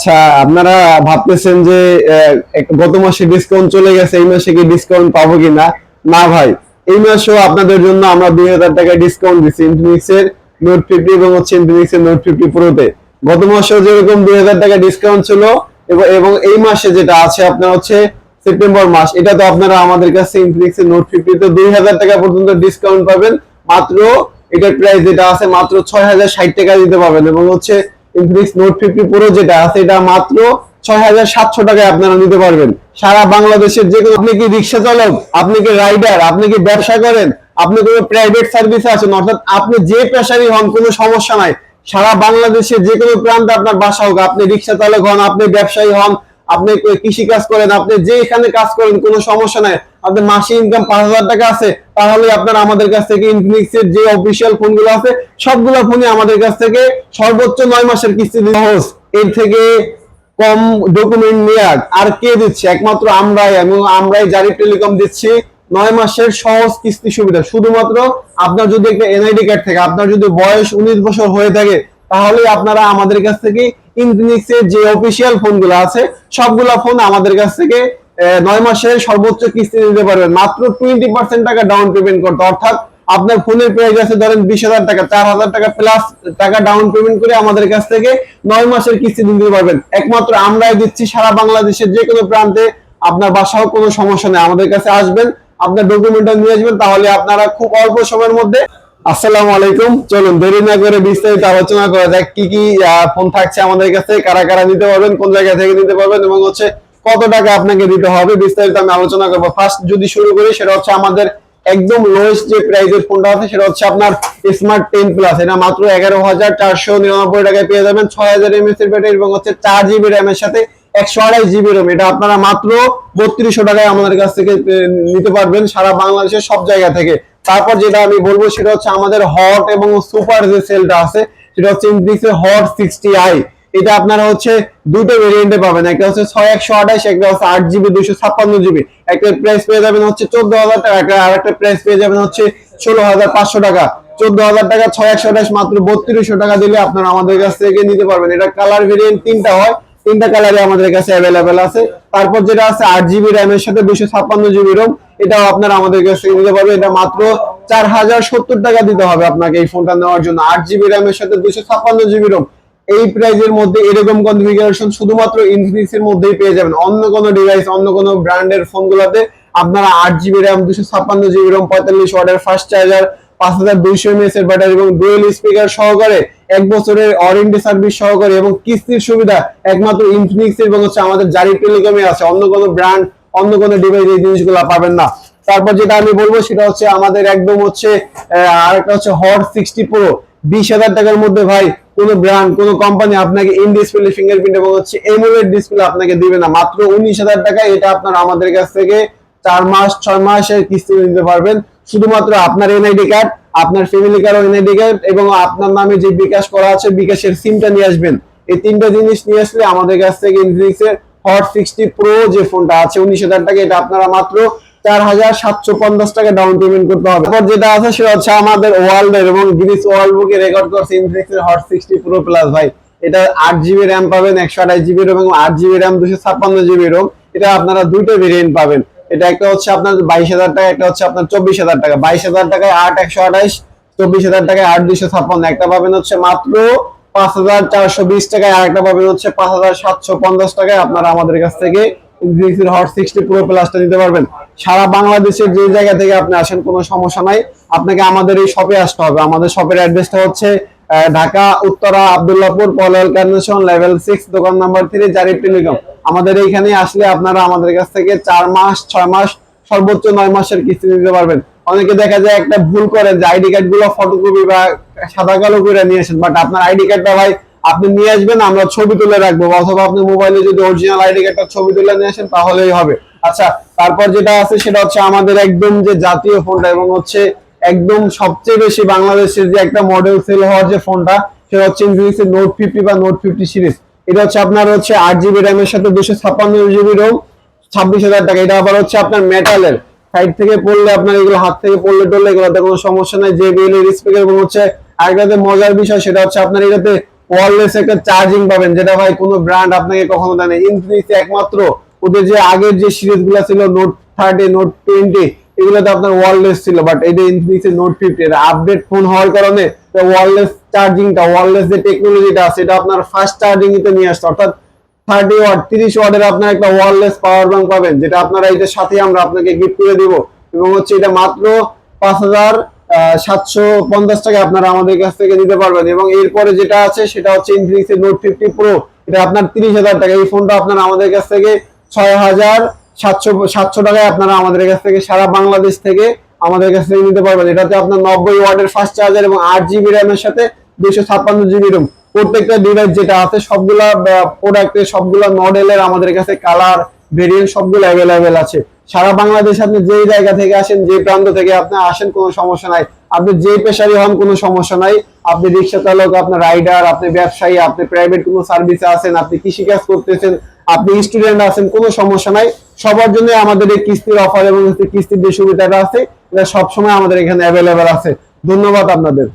আচ্ছা আপনারা ভাবতেছেন যে গত মাসে ডিসকাউন্ট চলে গেছে, এই মাসে কি ডিসকাউন্ট পাবো কিনা? না ভাই, এই মাসেও আপনাদের জন্য আমরা দুই হাজার টাকা ডিসকাউন্ট দিচ্ছি ইনফিনিক্স এর নোট ফিফটি এবং হচ্ছে ইনফিনিক্স এর নোট ফিফটি প্রোতে গত মাসেও যেরকম দুই হাজার টাকা ডিসকাউন্ট ছিল, এবং এই মাসে যেটা আছে আপনার হচ্ছে সেপ্টেম্বর মাস, এটা তো আপনারা আমাদের কাছে ইনফিনিক্স এর নোট ফিফটি তে দুই হাজার টাকা পর্যন্ত ডিসকাউন্ট পাবেন। মাত্র এটার প্রাইস যেটা আছে, মাত্র ছয় হাজার ষাট টাকা দিতে পারবেন, এবং হচ্ছে ইনফিনিক্স নোট ফিফটি প্রো যেটা আছে, এটা মাত্র ছয় হাজার সাতশো টাকায় আপনারা নিতে পারবেন। সারা বাংলাদেশের যে আপনি কি রিক্সা চালক? আপনি কি রাইডার আপনি কি ব্যবসা করেন? আপনি কোনো প্রাইভেট সার্ভিসে আছেন? অর্থাৎ আপনি যে পেশারই হন, কোনো সমস্যা নাই। সারা বাংলাদেশের যে কোনো প্রান্তে আপনার বাসা হোক, আপনি রিক্সা চালক হন, আপনি ব্যবসায়ী হন, আপনি কৃষি কাজ করেন, আপনি যে এখানে কাজ করেন, কোনো সমস্যা নাই। আপনার মাসে ইনকাম পাঁচ হাজার টাকা আছে তাহলে আপনারা আমাদের কাছ থেকে ইনফিনিক্স এর যে অফিসিয়াল ফোনগুলো আছে, সবগুলো ফোনই আমাদের কাছ থেকে সর্বোচ্চ নয় মাসের কিস্তি সহজ এর থেকে কম ডকুমেন্ট নেওয়ার আর। কে দিচ্ছে? একমাত্র আমরাই এবং আমরাই জারি টেলিকম দিচ্ছি। নয় মাসের সহজ কিস্তি সুবিধা। শুধুমাত্র আপনার যদি একটা এনআইডি কার্ড থাকে, আপনার যদি বয়স উনিশ বছর হয়ে থাকে তাহলে আপনারা আমাদের কাছ থেকে ইনফিনিক্স এর যে অফিসিয়াল ফোনগুলো আছে, সবগুলা ফোন আমাদের কাছ থেকে নয় মাসের সর্বোচ্চ কিস্তি দিতে পারবেন। মাত্র টোয়েন্টি পার্সেন্ট টাকা ডাউন পেমেন্ট করতে অর্থাৎ আপনার ফোনের প্রাইস আছে ধরেন বিশ হাজার টাকা, চার হাজার টাকা প্লাস টাকা ডাউন পেমেন্ট করে আমাদের কাছ থেকে নয় মাসের কিস্তি দিতে পারবেন। একমাত্র আমরাই দিচ্ছি সারা বাংলাদেশের যে কোনো প্রান্তে। আপনার বাসাও কোনো সমস্যা নেই। আমাদের কাছে আসবেন, আপনার ডকুমেন্টটা নিয়ে আসবেন, তাহলে আপনারা খুব অল্প সময়ের মধ্যে আসসালামু আলাইকুম। চলুন, দেরি না করে বিস্তারিত আলোচনা করা যাক। কি কি ফোন থাকছে আমাদের কাছে, কারা কারা নিতে পারবেন, কোন জায়গা থেকে নিতে পারবেন এবং হচ্ছে কত টাকা আপনাকে দিতে হবে বিস্তারিত আমি আলোচনা করব। ফার্স্ট যদি শুরু করি, সেটা হচ্ছে আমাদের একদম লোয়েস্ট যে প্রাইজের ফোনটা আছে, সেটা হচ্ছে আপনার স্মার্ট টেন প্লাস এটা মাত্র এগারো হাজার চারশো নিরানব্বই টাকায় পেয়ে যাবেন। ছয় হাজার এমএস এর ব্যাটারি এবং হচ্ছে চার জিবি র্যাম এর সাথে একশো আড়াই জিবি রোম এটা আপনারা মাত্র বত্রিশশো টাকায় আমাদের কাছ থেকে নিতে পারবেন সারা বাংলাদেশের সব জায়গা থেকে। তারপর যেটা আমি বলব, সেটা হচ্ছে আমাদের হট এবং সুপার যে সেলটা আছে, সেটা হচ্ছে হট সিক্সটি আই এটা আপনারা হচ্ছে দুটো ভেরিয়েন্টে পাবেন। একটা হচ্ছে ছয় একশো আঠাশ, একটা হচ্ছে আট জিবি, দুইশো ছাপ্পান্ন জিবি। একটা প্রাইস পেয়ে যাবেন হচ্ছে চোদ্দ হাজার টাকা, একটা আর একটা প্রাইস পেয়ে যাবেন হচ্ছে ষোলো হাজার পাঁচশো টাকা। চোদ্দ হাজার টাকা, ছয় একশো আঠাশ মাত্র বত্রিশশো টাকা দিলে আপনারা আমাদের কাছ থেকে নিতে পারবেন। এটা কালার ভেরিয়েন্ট তিনটা হয়। তিনটা কালারে আমাদের কাছে অ্যাভেলেবেল আছে। তারপর যেটা আছে আট জিবি র্যামের সাথে দুশো ছাপ্পান্ন জিবি রোম এটাও আপনারা আমাদের কাছ থেকে নিতে পারবেন। এটা মাত্র চার হাজার সত্তর টাকা দিতে হবে আপনাকে এই ফোনটা নেওয়ার জন্য। আট জিবি র্যামের সাথে দুশো ছাপ্পান্ন জিবি রোম এই প্রাইজের মধ্যে এরকম কনফিগারেশন শুধুমাত্র ইনফিনিক্স এর মধ্যেই পেয়ে যাবেন। অন্য কোনো ডিভাইস অন্য কোনো ব্র্যান্ডের ফোনগুলোতে আপনারা আট জিবি র্যাম দুশো ছাপ্পান্ন জিবি রোম পঁয়তাল্লিশ ওয়াটের ফাস্ট চার্জার পাঁচ হাজার দুইশো এমএস এর ব্যাটারি এবং ডুয়েল স্পিকার সহকারে এক বছরের ওয়ারেন্টি সার্ভিস সহকারে এবং কিস্তির সুবিধা একমাত্র ইনফিনিক্স এবং হচ্ছে আমাদের জারি টেলিকমে আছে। অন্য কোনো ব্র্যান্ড অন্য কোনো ডিভাইস এই জিনিসগুলো পাবেন না। তারপর যেটা আমি বলব সেটা হচ্ছে আমাদের একদম হচ্ছে আরেকটা হচ্ছে হট সিক্সটি প্রো বিশ হাজার টাকার মধ্যে ভাই কোনো ব্র্যান্ড কোনো কোম্পানি আপনাকে ইন ডিসপ্লে ফিঙ্গারপ্রিন্ট এবং হচ্ছে এমোলেড ডিসপ্লে আপনাকে দিবে না। মাত্র উনিশ হাজার টাকা, এটা আপনারা আমাদের কাছ থেকে চার মাস, ছয় মাসের কিস্তি নিতে পারবেন। শুধুমাত্র আপনার এনআইডি কার্ড আপনার ফ্যামিলি কার্ড এনআইডি কার্ড এবং আপনার নামে যে বিকাশ করা আছে, বিকাশের সিমটা নিয়ে আসবেন। এই তিনটা জিনিস নিয়ে আসলে আমাদের কাছ থেকে ইনফিনিক্স এর হট সিক্সটি প্রো যে ফোনটা আছে, উনিশ হাজার টাকা, এটা আপনারা মাত্র চার হাজার সাতশো পঞ্চাশ টাকা ডাউন পেমেন্ট করতে হবে। তারপর যেটা আছে সেটা হচ্ছে আমাদের ওয়ার্ল্ড এবং গিনিস ওয়ার্ল্ড বুকে রেকর্ড করছে ইনফিনিক্স এর হট সিক্সটি প্রো প্লাস ভাই। এটা আট জিবি র্যাম পাবেন, একশো আঠাশ জিবি এবং আট জিবি র্যাম দুশো ছাপ্পান্ন জিবি রোম এটা আপনারা দুইটা ভেরিয়েন্ট পাবেন। এটা একটা হচ্ছে আপনার বাইশ হাজার টাকা, একটা হচ্ছে আপনার চব্বিশ হাজার টাকা। বাইশ হাজার টাকায় আট, একশো আঠাশ, চব্বিশ হাজার টাকায় আট, দুশো ছাপ্পান্ন। একটা পাবেন হচ্ছে মাত্র পাঁচ হাজার চারশো বিশ টাকায়, আর একটা পাবেন হচ্ছে পাঁচ হাজার সাতশো পঞ্চাশ টাকায়। আপনারা আমাদের কাছ থেকে ইনফিনিক্সের হট সিক্সটি প্রো প্লাসটা নিতে পারবেন। সারা বাংলাদেশের যে জায়গা থেকে আপনি আসেন, কোনো সমস্যা নাই। আপনাকে আমাদের এই শপে আসতে হবে। আমাদের শপের অ্যাড্রেসটা হচ্ছে Dhaka, Uttara, Abdullahpur Polol carnation level six দোকান নাম্বার থ্রি জারিফ টেলিকম। আমাদের এইখানে আসলে আপনারা আমাদের কাছ থেকে চার মাস, ছয় মাস, সর্বোচ্চ নয় মাসের কিস্তি দিতে পারবেন। অনেকে দেখা যায় একটা ভুল করেন যে আইডি কার্ডগুলো ফটোকপি বা সাদা কালো করে নিয়ে আসেন বাট আপনার আইডি কার্ডটা ভাই আপনি নিয়ে আসবেন, আমরা ছবি তুলে রাখব, অথবা আপনি মোবাইলে যদি অরিজিনাল আইডি কার্ডটা ছবি তুলে নিয়ে আসেন, তাহলেই হবে। আচ্ছা তারপর যেটা আছে সেটা হচ্ছে আমাদের একদম যে জাতীয় ফোনটা এবং হচ্ছে একদম সবচেয়ে বেশি বাংলাদেশের যে একটা মডেল সেল হওয়ার যে ফোনটা, সেটা হচ্ছে ইনফিনিক্স নোট ফিফটি বা নোট ফিফটি সিরিজ এটা হচ্ছে আপনার হচ্ছে আট জিবি র্যামের সাথে দুশো ছাপ্পান্ন জিবি রোম ছাব্বিশ হাজার টাকা। এটা আবার হচ্ছে আপনার মেটালের সাইড থেকে পড়লে আপনার এগুলো, হাত থেকে পড়লে টড়লে এগুলোতে কোনো সমস্যা নাই। যে বিএল এর স্পিকার এবং হচ্ছে আরেকটাতে মজার বিষয়, সেটা হচ্ছে আপনার এটাতে ওয়ারলেস একটা চার্জিং পাবেন, যেটা ভাই কোনো ব্র্যান্ড আপনাকে কখনো দেয় না ইনফিনিক্স একমাত্র ওদের যে আগের যে সিরিজগুলো ছিল নোট থার্টি নোট টোয়েন্টি এগুলোতে আপনার ওয়্যারলেস ছিল বাট এটা ইনফিনিক্স নোট ফিফটি এর আপডেট ফোন হওয়ার কারণে ওয়্যারলেস চার্জিংটা ওয়্যারলেস যে টেকনোলজিটা আছে এটা আপনার ফাস্ট চার্জিং তে নিয়ে আসছে। অর্থাৎ থার্টি ওয়াট তিরিশ ওয়াটের আপনার একটা ওয়্যারলেস পাওয়ার ব্যাংক পাবেন, যেটা আপনারা এটার সাথে আমরা আপনাকে গিফট করে দিব। এবং হচ্ছে এটা মাত্র পাঁচ হাজার সাতশো পঞ্চাশ টাকা আপনারা আমাদের কাছ থেকে নিতে পারবেন। এবং এরপরে যেটা আছে, সেটা হচ্ছে ইনফিনিক্স নোট ফিফটি প্রো এটা আপনার তিরিশ হাজার টাকা। এই ফোনটা আপনারা আমাদের কাছ থেকে ছয় হাজার সাতশো সাতশো টাকায় আপনারা আমাদের কাছ থেকে সারা বাংলাদেশ থেকে আমাদের কাছ থেকে নিতে পারবেন। এটাতে আপনার নব্বই ফাস্ট চার্জার এবং আট জিবি র্যামের সাথে ছাপ্পান্ন জিবি রুম প্রত্যেকটা ডিভাইস যেটা আছে, সবগুলা প্রোডাক্টের সবগুলা মডেলের আমাদের কাছে কালার ভেরিয়েন্ট সবগুলো অ্যাভেলেবেল আছে। সারা বাংলাদেশ আপনি যেই জায়গা থেকে আসেন যে প্রান্ত থেকে আপনি আসেন, কোনো সমস্যা নাই। আপনি যে পেশারই হন, কোনো সমস্যা নাই। আপনি রিক্সা চালক, আপনার রাইডার আপনি ব্যবসায়ী, আপনি প্রাইভেট কোনো সার্ভিসে আছেন, আপনি কৃষিকাজ করতেছেন আপনি স্টুডেন্ট আছেন, কোনো সমস্যা নাই। সবার জন্য আমাদের এই কিস্তির অফার এবং কিস্তির যে সুবিধাটা আছে, এটা সবসময় আমাদের এখানে অ্যাভেলেবেল আছে। ধন্যবাদ আপনাদের।